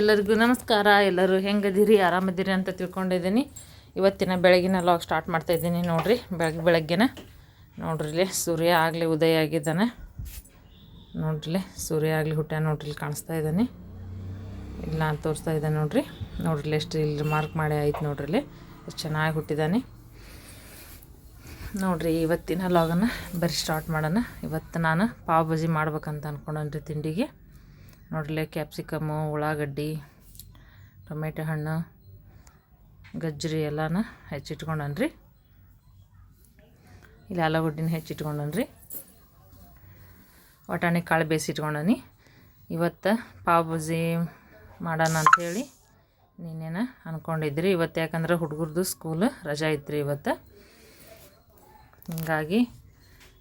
ಎಲ್ಲರಿಗೂ ನಮಸ್ಕಾರ. ಎಲ್ಲರೂ ಹೆಂಗದಿರಿ? ಆರಾಮದಿರಿ ಅಂತ ತಿಳ್ಕೊಂಡಿದ್ದೀನಿ. ಇವತ್ತಿನ ಬೆಳಗಿನ ಲಾಗ್ ಸ್ಟಾರ್ಟ್ ಮಾಡ್ತಾ ಇದ್ದೀನಿ ನೋಡಿರಿ. ಬೆಳಗ್ಗೆ ಬೆಳಗ್ಗೆನ. ನೋಡ್ರಿ ಸೂರ್ಯ ಆಗಲಿ ಉದಯ ಆಗಿದ್ದಾನೆ. ನೋಡ್ರಿ ಸೂರ್ಯ ಆಗಲಿ ಹುಟ್ಟ ನೋಡ್ರಿ ಕಾಣಿಸ್ತಾ ಇದ್ದಾನೆ. ಇಲ್ಲ ತೋರಿಸ್ತಾ ಇದ್ದಾನೆ ನೋಡ್ರಿ. ನೋಡ್ರಿ ಎಷ್ಟು ಇಲ್ಲಿ ಮಾರ್ಕ್ ಮಾಡಿ ಆಯ್ತು ನೋಡ್ರಿ ಎಷ್ಟು ಚೆನ್ನಾಗಿ ಹುಟ್ಟಿದ್ದಾನೆ ನೋಡ್ರಿ, ಇವತ್ತಿನ ಲಾಗನ್ನು ಬರೀ ಸ್ಟಾರ್ಟ್ ಮಾಡೋಣ. ಇವತ್ತು ನಾನು ಪಾವ್ ಭಾಜಿ ಮಾಡ್ಬೇಕಂತ ಅಂದ್ಕೊಂಡನ್ರಿ ತಿಂಡಿಗೆ. ನೋಡ್ರಿ ಕ್ಯಾಪ್ಸಿಕಮ್ಮು ಉಳ್ಳಾಗಡ್ಡಿ, ಟೊಮೆಟೊ ಹಣ್ಣು, ಗಜ್ಜರಿ ಎಲ್ಲನ ಹೆಚ್ಚಿಟ್ಕೊಂಡನ್ರಿ. ಇಲ್ಲಿ ಆಲೂಗಡ್ಡಿನ ಹೆಚ್ಚಿಟ್ಕೊಂಡನ್ರಿ. ವಟಾಣಿ ಕಾಳು ಬೇಯಿಸಿಟ್ಕೊಂಡನಿ. ಇವತ್ತು ಪಾವ್ ಭಾಜಿ ಮಾಡೋಣ ಅಂಥೇಳಿ ನಿನ್ನೇನ ಅಂದ್ಕೊಂಡಿದ್ರಿ ಇವತ್ತು ಯಾಕಂದ್ರೆ ಹುಡುಗರದು ಸ್ಕೂಲ್ ರಜಾ ಇತ್ತು ರೀ ಇವತ್ತು. ಹಿಂಗಾಗಿ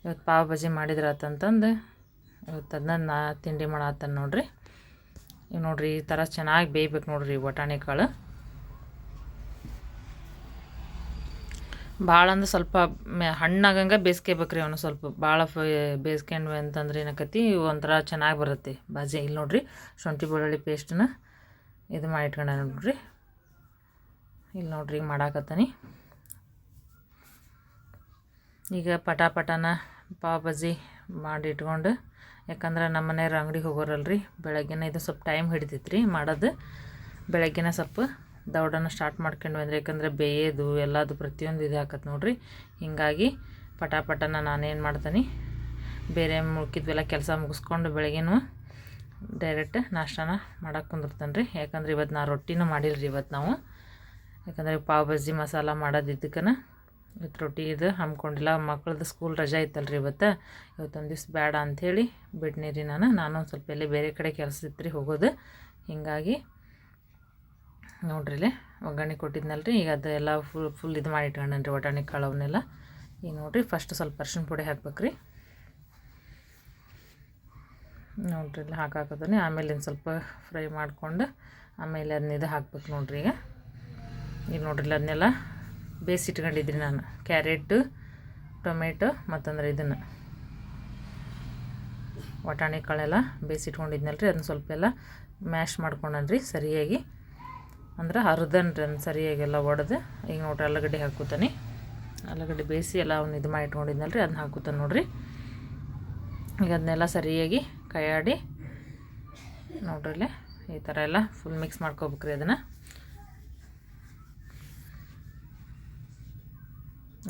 ಇವತ್ತು ಪಾವ್ ಭಾಜಿ ಮಾಡಿದ್ರೆ ಆತಂತಂದು ಇವತ್ತು ಅದನ್ನ ನಾ ತಿಂಡಿ ಮಾಡತ್ತನ ನೋಡ್ರಿ. ಇವು ನೋಡ್ರಿ ಈ ಥರ ಚೆನ್ನಾಗಿ ಬೇಯ್ಬೇಕು ನೋಡ್ರಿ ಬಟಾಣಿ ಕಾಳು. ಭಾಳ ಅಂದ್ರೆ ಸ್ವಲ್ಪ ಹಣ್ಣಾಗಂಗೆ ಬೇಯಿಸ್ಕೋಬೇಕ್ರಿ ಅವನು ಸ್ವಲ್ಪ. ಭಾಳ ಬೇಯಿಸ್ಕೊಂಡ್ವಿ ಅಂತಂದ್ರೆ ಏನಾಕತಿ ಒಂಥರ ಚೆನ್ನಾಗಿ ಬರುತ್ತೆ ಬಾಜಿ ಇಲ್ಲಿ ನೋಡ್ರಿ ಶುಂಠಿ ಬೆಳ್ಳುಳ್ಳಿ ಪೇಸ್ಟನ್ನ ಇದು ಮಾಡಿ ಇಟ್ಕೊಂಡ ನೋಡ್ರಿ. ಇಲ್ಲಿ ನೋಡ್ರಿ ಮಾಡಾಕತ್ತಾನಿ. ಈಗ ಪಟ ಪಟನ ಪಾವ್ ಮಾಡಿ ಇಟ್ಕೊಂಡು ಯಾಕಂದ್ರೆ ನಮ್ಮ ಮನೆಯವ್ರು ಅಂಗಡಿಗೆ ಹೋಗೋರಲ್ರಿ, ಬೆಳಗ್ಗೆನೇ ಇದು ಸ್ವಲ್ಪ ಟೈಮ್ ಹಿಡಿತೈತೆ ರೀ ಮಾಡೋದು. ಬೆಳಗ್ಗೆನೇ ಸ್ವಲ್ಪ ದೌಡನ್ನು ಸ್ಟಾರ್ಟ್ ಮಾಡ್ಕೊಂಡು ಅಂದ್ರೆ ಯಾಕಂದ್ರೆ ಬೇಯೋದು, ಎಲ್ಲದು ಪ್ರತಿಯೊಂದು ಇದು ಹಾಕತ್ತೆ ನೋಡ್ರಿ. ಹೀಗಾಗಿ ಪಟಾಪಟನ ನಾನೇನು ಮಾಡ್ತೀನಿ, ಬೇರೆ ಮುಳ್ಕಿದ್ವೆಲ್ಲ ಕೆಲಸ ಮುಗಿಸ್ಕೊಂಡು ಬೆಳಗ್ಗೆನೂ ಡೈರೆಕ್ಟ್ ನಾಷ್ಟಾನ ಮಾಡಕ್ಕೆ ಕುಂದಿರ್ತಾನೆ ರೀ ಯಾಕಂದ್ರೆ ಇವತ್ತು ನಾ ರೊಟ್ಟಿನೂ ಮಾಡಿಲ್ರಿ ಇವತ್ತು ನಾವು. ಯಾಕಂದರೆ ಪಾವ್ ಬಜ್ಜಿ ಮಸಾಲ ಮಾಡೋದಿದ್ದಕ್ಕನ ಇವತ್ತು ರೊಟ್ಟಿ ಇದು ಹಮ್ಮಿಕೊಂಡಿಲ್ಲ ಮಕ್ಳದ್ದು ಸ್ಕೂಲ್ ರಜಾ ಇತ್ತಲ್ರಿ ಇವತ್ತು. ಇವತ್ತೊಂದು ದಿವ್ಸ ಬೇಡ ಅಂಥೇಳಿ ಬಿಡ್ನಿ ರೀ ನಾನು ನಾನೊಂದು ಸ್ವಲ್ಪ ಎಲ್ಲಿ ಬೇರೆ ಕಡೆ ಕೆಲಸ ಇತ್ತು ರೀ ಹೋಗೋದು. ಹೀಗಾಗಿ ನೋಡ್ರಿ ಇಲ್ಲಿ ಒಗ್ಗರಣೆ ರೀ ಈಗ ಅದು ಎಲ್ಲ ಫುಲ್ ಫುಲ್ ಇದು ಮಾಡಿ ಇಟ್ಕೊಂಡೇನ್ರಿ ಒಟಾಣಿ ಕಾಳವನ್ನೆಲ್ಲ ಈಗ ನೋಡಿರಿ ಫಸ್ಟ್ ಸ್ವಲ್ಪ ಅರ್ಶಿನ ಪುಡಿ ಹಾಕ್ಬೇಕು ರೀ ನೋಡ್ರಿ ಇಲ್ಲಿ ಹಾಕಾಕತ್ತೀನಿ ಆಮೇಲೆ ಇನ್ನು ಸ್ವಲ್ಪ ಫ್ರೈ ಮಾಡಿಕೊಂಡು ಆಮೇಲೆ ಅದನ್ನ ಇದು ಹಾಕ್ಬೇಕು ನೋಡ್ರಿ ಈಗ. ಈಗ ನೋಡ್ರಿ ಅದನ್ನೆಲ್ಲ ಬೇಯಿಸಿಟ್ಕೊಂಡಿದ್ರಿ ನಾನು. ಕ್ಯಾರೆಟು, ಟೊಮೆಟೊ ಮತ್ತಂದ್ರೆ ಇದನ್ನು. ವಟಾಣಿ ಕಾಳೆಲ್ಲ ಬೇಯಿಸಿಟ್ಕೊಂಡಿದ್ನಲ್ರಿ ಅದನ್ನ ಸ್ವಲ್ಪ ಎಲ್ಲ ಮ್ಯಾಶ್ ಮಾಡ್ಕೊಂಡನ್ರಿ ಸರಿಯಾಗಿ. ಅಂದ್ರೆ ಹರಿದನ್ರಿ ಅದನ್ನ ಸರಿಯಾಗಿ ಎಲ್ಲ ಒಡೆದು, ಈಗ ನೋಡ್ರಿ ಆಲೂಗಡ್ಡೆ ಹಾಕೋತಾನೆ ಆಲೂಗಡ್ಡೆ ಬೇಯಿಸಿ ಎಲ್ಲ ಅವ್ನು ಇದು ಮಾಡಿ ರೀ ಅದನ್ನ ಹಾಕೋತಾನೆ ನೋಡ್ರಿ. ಈಗ ಅದನ್ನೆಲ್ಲ ಸರಿಯಾಗಿ ಕೈಯಾಡಿ ನೋಡ್ರಿ ಈ ಥರ ಎಲ್ಲ ಫುಲ್ ಮಿಕ್ಸ್ ಮಾಡ್ಕೋಬೇಕ್ರಿ ಅದನ್ನು.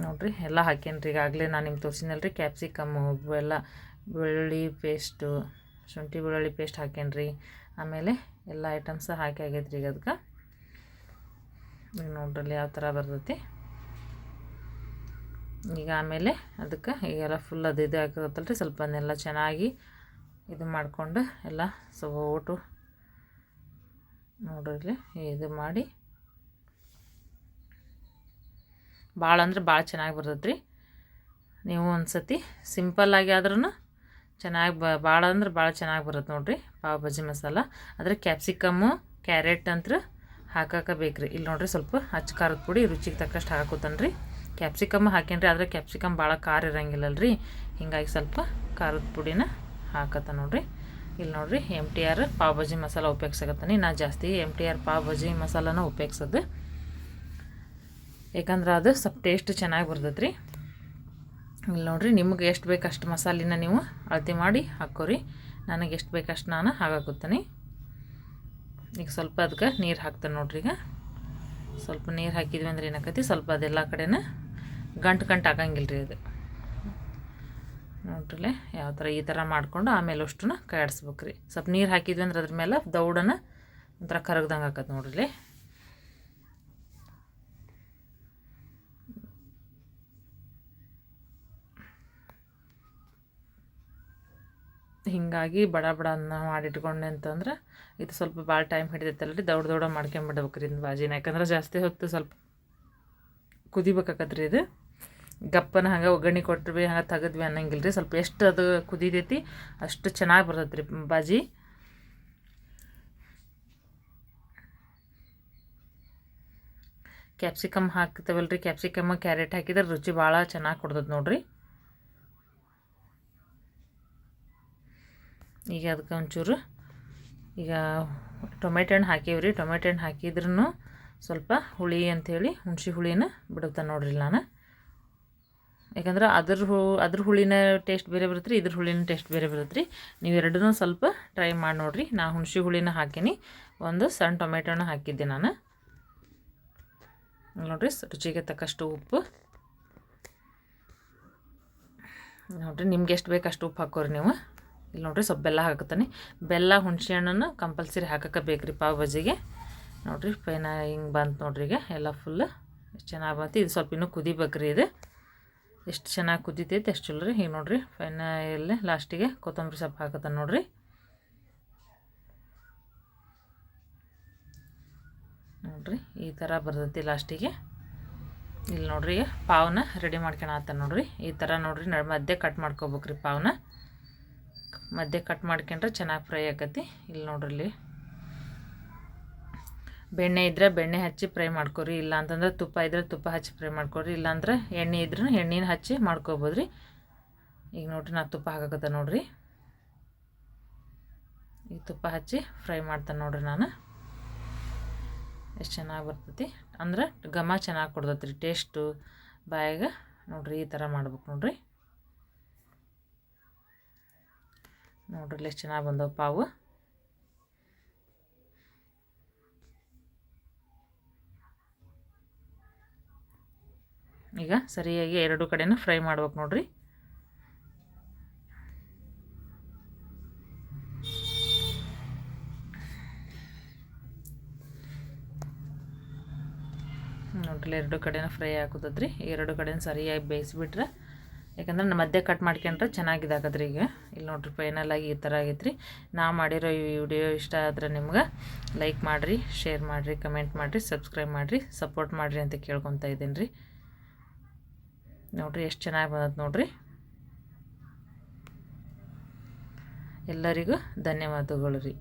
ನೋಡ್ರಿ, ಎಲ್ಲ ಹಾಕೇನ್ರಿ ಈಗಾಗಲೇ ನಾನು ನಿಮ್ಗೆ ತೋರಿಸಿನಲ್ರಿ ಕ್ಯಾಪ್ಸಿಕಮ್ಮು ಎಲ್ಲ ಬೆಳ್ಳುಳ್ಳಿ ಪೇಸ್ಟು ಶುಂಠಿ ಬೆಳ್ಳುಳ್ಳಿ ಪೇಸ್ಟ್ ಹಾಕೇನ್ರಿ ಆಮೇಲೆ ಎಲ್ಲ ಐಟಮ್ಸ ಹಾಕಿ ಆಗೈತ್ರಿ ಈಗ ಅದಕ್ಕೆ ಈಗ ನೋಡ್ರಲ್ಲಿ ಯಾವ ಥರ ಬರ್ತೈತಿ. ಈಗ ಆಮೇಲೆ ಅದಕ್ಕೆ ಈಗೆಲ್ಲ ಫುಲ್ ಅದು ಇದು ಹಾಕಿರುತ್ತಲ್ರಿ ಸ್ವಲ್ಪ ಅದನ್ನೆಲ್ಲ ಚೆನ್ನಾಗಿ ಇದು ಮಾಡಿಕೊಂಡು ಎಲ್ಲ ಸೊಟು ನೋಡ್ರಿ ಇದು ಮಾಡಿ ಭಾಳ ಅಂದ್ರೆ ಭಾಳ ಚೆನ್ನಾಗಿ ಬರ್ತೈತೆ ರೀ ನೀವು ಒಂದು ಸತಿ ಸಿಂಪಲ್ಲಾಗಿ ಆದ್ರೂ ಚೆನ್ನಾಗಿ ಬ, ಭಾಳ ಅಂದ್ರೆ ಭಾಳ ಚೆನ್ನಾಗಿ ಬರುತ್ತೆ ನೋಡಿರಿ ಪಾವ್ ಬಜ್ಜಿ ಮಸಾಲ. ಆದರೆ ಕ್ಯಾಪ್ಸಿಕಮ್ಮು ಕ್ಯಾರೆಟ್ ಅಂತ ಹಾಕಕ್ಕೆ ರೀ ಇಲ್ಲಿ ನೋಡಿರಿ ಸ್ವಲ್ಪ ಹಚ್ಚ ಖಾರದ ಪುಡಿ ರುಚಿಗೆ ತಕ್ಕಷ್ಟು ಹಾಕೋತಾನೆ ರೀ ಕ್ಯಾಪ್ಸಿಕಮ್ ಹಾಕೇನ್ರಿ, ಆದರೆ ಕ್ಯಾಪ್ಸಿಕಮ್ ಭಾಳ ಖಾರ ಇರಂಗಿಲ್ಲಲ್ರಿ. ರೀ ಹಿಂಗಾಗಿ ಸ್ವಲ್ಪ ಖಾರದ ಪುಡಿನ ಹಾಕತ್ತ ನೋಡಿರಿ. ಇಲ್ಲಿ ನೋಡಿರಿ M T R pav bhaji masala ಉಪಯೋಗಿಸಕತ್ತಾನೆ. ನಾ ಜಾಸ್ತಿ M T R pav bhaji ಮಸಾಲನ ಉಪಯೋಗಿಸೋದು. ಯಾಕಂದ್ರೆ ಅದು ಸ್ವಲ್ಪ ಟೇಸ್ಟ್ ಚೆನ್ನಾಗಿ ಬರ್ತೈತೆ ರೀ ಇಲ್ಲಿ ನೋಡಿರಿ, ನಿಮ್ಗೆ ಎಷ್ಟು ಬೇಕು ಅಷ್ಟು ಮಸಾಲಿನ ನೀವು ಅಳತೆ ಮಾಡಿ ಹಾಕೋರಿ. ನನಗೆ ಎಷ್ಟು ಬೇಕಷ್ಟು ನಾನು ಹಾಕಾಕತ್ತೀನಿ ಈಗ ಸ್ವಲ್ಪ ಅದಕ್ಕೆ ನೀರು ಹಾಕ್ತೇನೆ ನೋಡ್ರಿ ಈಗ. ಸ್ವಲ್ಪ ನೀರು ಹಾಕಿದ್ವಿ ಅಂದ್ರೆ ಏನಾಕತಿ ಸ್ವಲ್ಪ ಅದೆಲ್ಲ ಕಡೆನ ಗಂಟು ಗಂಟು ಹಾಕಂಗಿಲ್ಲ ರೀ ಅದು. ನೋಡ್ರಿ ಯಾವ ಥರ ಈ ಥರ ಮಾಡ್ಕೊಂಡು ಆಮೇಲೆ ಅಷ್ಟನ್ನ ಕೈ ರೀ ಸ್ವಲ್ಪ ನೀರು ಹಾಕಿದ್ವಿ ಅಂದ್ರೆ ಅದ್ರ ಮೇಲೆ ದೌಡನ ಒಂಥರ ಕರಗ್ದಂಗೆ ಆಕತ್ತೆ ನೋಡ್ರಿ ಹೀಗಾಗಿ ಬಡ ಬಡ ಅನ್ನ ಮಾಡಿಟ್ಕೊಂಡೆ ಅಂತಂದ್ರೆ ಇದು ಸ್ವಲ್ಪ ಭಾಳ ಟೈಮ್ ಹಿಡಿದೈತಲ್ಲ ರೀ ದೌಡ್ ದೌಡ ಮಾಡ್ಕೊಂಬಿಡ್ಬೇಕು ರೀ ಇದು ಬಾಜಿನ. ಯಾಕಂದ್ರೆ ಜಾಸ್ತಿ ಹೊತ್ತು ಸ್ವಲ್ಪ ಕುದಿಬೇಕಾಕತ್ರಿ ಇದು. ಗಪ್ಪನ ಹಂಗೆ ಒಗ್ಗರಣೆ ಭೀ ಹಂಗೆ ತೆಗೆದ್ವಿ ಅನ್ನಂಗಿಲ್ಲ ರೀ ಸ್ವಲ್ಪ ಎಷ್ಟು ಅದು ಕುದಿದೈತಿ ಅಷ್ಟು ಚೆನ್ನಾಗಿ ಬರ್ತೈತೆ ರೀ ಬಾಜಿ. ಕ್ಯಾಪ್ಸಿಕಮ್ ಹಾಕ್ತೇವಲ್ಲ ರೀ ಕ್ಯಾಪ್ಸಿಕಮ್ ಕ್ಯಾರೆಟ್ ಹಾಕಿದ್ರೆ ರುಚಿ ಭಾಳ ಚೆನ್ನಾಗಿ ಕೊಡ್ತದೆ ನೋಡ್ರಿ. ಈಗ ಅದಕ್ಕೆ ಒಂಚೂರು ಈಗ ಟೊಮೆಟೊ ಹಣ್ಣು ಹಾಕೀವ್ರಿ. ಟೊಮೆಟೊ ಹಣ್ಣು ಹಾಕಿದ್ರೂ ಸ್ವಲ್ಪ ಹುಳಿ ಅಂಥೇಳಿ ಹುಣ್ಸೆ ಹುಳಿನ ಬಿಡುತ್ತೆ ನೋಡ್ರಿ ನಾನು. ಯಾಕಂದ್ರೆ ಅದ್ರ ಹು, ಅದ್ರ ಹುಳಿನ ಟೇಸ್ಟ್ ಬೇರೆ ಬರುತ್ತೆ ರೀ ಇದ್ರ ಹುಳಿನ ಟೇಸ್ಟ್ ಬೇರೆ ಬರುತ್ತೆ ರೀ ನೀವು ಎರಡನ್ನೂ ಸ್ವಲ್ಪ ಟ್ರೈ ಮಾಡಿ ನೋಡಿರಿ. ನಾ ಹುಣಸೆ ಹುಳಿನ ಹಾಕೀನಿ. ಒಂದು ಸಣ್ಣ ಟೊಮೆಟೊನ ಹಾಕಿದ್ದೆ ನಾನು. ನೋಡಿರಿ ರುಚಿಗೆ ತಕ್ಕಷ್ಟು ಉಪ್ಪು. ನೋಡಿರಿ ನಿಮ್ಗೆ ಎಷ್ಟು ಬೇಕು ಅಷ್ಟು ಉಪ್ಪು ಹಾಕೋರಿ ನೀವು. ಇಲ್ಲಿ ನೋಡಿರಿ ಸ್ವಲ್ಪ ಬೆಲ್ಲ ಹಾಕತ್ತಾನೆ. ಬೆಲ್ಲ ಹುಣಸೆ ಹಣ್ಣನ್ನು ಕಂಪಲ್ಸರಿ ಹಾಕಕ್ಕೆ ಬೇಕು ರೀ ಪಾವ್ ಬಜ್ಜಿಗೆ ನೋಡಿರಿ, ಪೈನ ಹಿಂಗೆ ಬಂತು ನೋಡ್ರಿ ಈಗ, ಎಲ್ಲ ಫುಲ್ ಎಷ್ಟು ಚೆನ್ನಾಗಿ ಬಂತು. ಇದು ಸ್ವಲ್ಪ ಇನ್ನೂ ಕುದಿಬೇಕ್ರಿ ಇದು. ಎಷ್ಟು ಚೆನ್ನಾಗಿ ಕುದಿತೈತೆ, ಎಷ್ಟು ಚಲೋ ರೀ. ಹೀಗೆ ನೋಡಿರಿ ಇಲ್ಲಿ ಲಾಸ್ಟಿಗೆ ಕೊತ್ತಂಬರಿ ಸೊಪ್ಪು ಹಾಕತ್ತಾನೆ ನೋಡಿರಿ. ನೋಡಿರಿ, ಈ ಥರ ಬರ್ತೈತಿ ಲಾಸ್ಟಿಗೆ ಇಲ್ಲಿ ನೋಡ್ರಿ ಪಾವನ್ನ ರೆಡಿ ಮಾಡ್ಕೊಳತ್ತ ನೋಡ್ರಿ. ಈ ಥರ ನೋಡ್ರಿ ನಡ್ ಮಧ್ಯೆ ಕಟ್ ಮಾಡ್ಕೋಬೇಕ್ರಿ ಪಾವನ್ನ ಮಧ್ಯೆ ಕಟ್ ಮಾಡ್ಕೊಂಡ್ರೆ ಚೆನ್ನಾಗಿ ಫ್ರೈ ಆಗತ್ತೆ. ಇಲ್ಲಿ ನೋಡ್ರಿ ಬೆಣ್ಣೆ ಇದ್ದರೆ ಬೆಣ್ಣೆ ಹಚ್ಚಿ ಫ್ರೈ ಮಾಡ್ಕೊರಿ, ಇಲ್ಲ ಅಂತಂದ್ರೆ ತುಪ್ಪ ಇದ್ರೆ ತುಪ್ಪ ಹಚ್ಚಿ ಫ್ರೈ ಮಾಡ್ಕೊರಿ ಇಲ್ಲಾಂದ್ರೆ ಎಣ್ಣೆ ಇದ್ರೂ ಎಣ್ಣೆನ ಹಚ್ಚಿ ಮಾಡ್ಕೋಬೋದು ರೀ ಈಗ ನೋಡ್ರಿ ನಾ ತುಪ್ಪ ಹಾಕಕತ್ತ ನೋಡ್ರಿ. ಈಗ ತುಪ್ಪ ಹಚ್ಚಿ ಫ್ರೈ ಮಾಡ್ತಾನೆ ನೋಡ್ರಿ ನಾನು. ಎಷ್ಟು ಚೆನ್ನಾಗಿ ಬರ್ತೈತಿ. ಅಂದ್ರೆ ಘಮ ಚೆನ್ನಾಗಿ ಕೊಡ್ತೈತಿ ರೀ ಟೇಸ್ಟು ಬಾಯಾಗ ನೋಡ್ರಿ ಈ ಥರ ಮಾಡ್ಬೇಕು ನೋಡ್ರಿ. ನೋಡ್ರಿ ಎಷ್ಟು ಚೆನ್ನಾಗಿ ಬಂದವು ಪಾವು. ಈಗ ಸರಿಯಾಗಿ ಎರಡು ಕಡೆನೂ ಫ್ರೈ ಮಾಡ್ಬೇಕು ನೋಡ್ರಿ. ನೋಡ್ರಿ, ಎರಡು ಕಡೆನೂ ಫ್ರೈ ಹಾಕೋದ್ರಿ ಎರಡು ಕಡೆನೂ ಸರಿಯಾಗಿ ಬೇಯಿಸ್ಬಿಟ್ರೆ ಯಾಕಂದ್ರೆ ನಮ್ಮ ಮಧ್ಯೆ ಕಟ್ ಮಾಡ್ಕೊಂಡ್ರೆ ಚೆನ್ನಾಗಿದಾಗದ್ರಿ ಈಗ. ಇಲ್ಲಿ ನೋಡ್ರಿ ಫೈನಲ್ ಆಗಿ ಈ ಥರ ಆಗೈತ್ರಿ. ನಾ ಮಾಡಿರೋ ಈ ವಿಡಿಯೋ ಇಷ್ಟ ಆದ್ರೆ ನಿಮ್ಗೆ ಲೈಕ್ ಮಾಡಿರಿ ಶೇರ್ ಮಾಡಿರಿ ಕಮೆಂಟ್ ಮಾಡಿರಿ ಸಬ್ಸ್ಕ್ರೈಬ್ ಮಾಡಿರಿ ಸಪೋರ್ಟ್ ಮಾಡಿರಿ ಅಂತ ಕೇಳ್ಕೊತಾ ಇದ್ದೀನಿ ರೀ ನೋಡಿರಿ ಎಷ್ಟು ಚೆನ್ನಾಗಿ ಬಂದದ್ದು ನೋಡಿರಿ. ಎಲ್ಲರಿಗೂ ಧನ್ಯವಾದಗಳು ರೀ.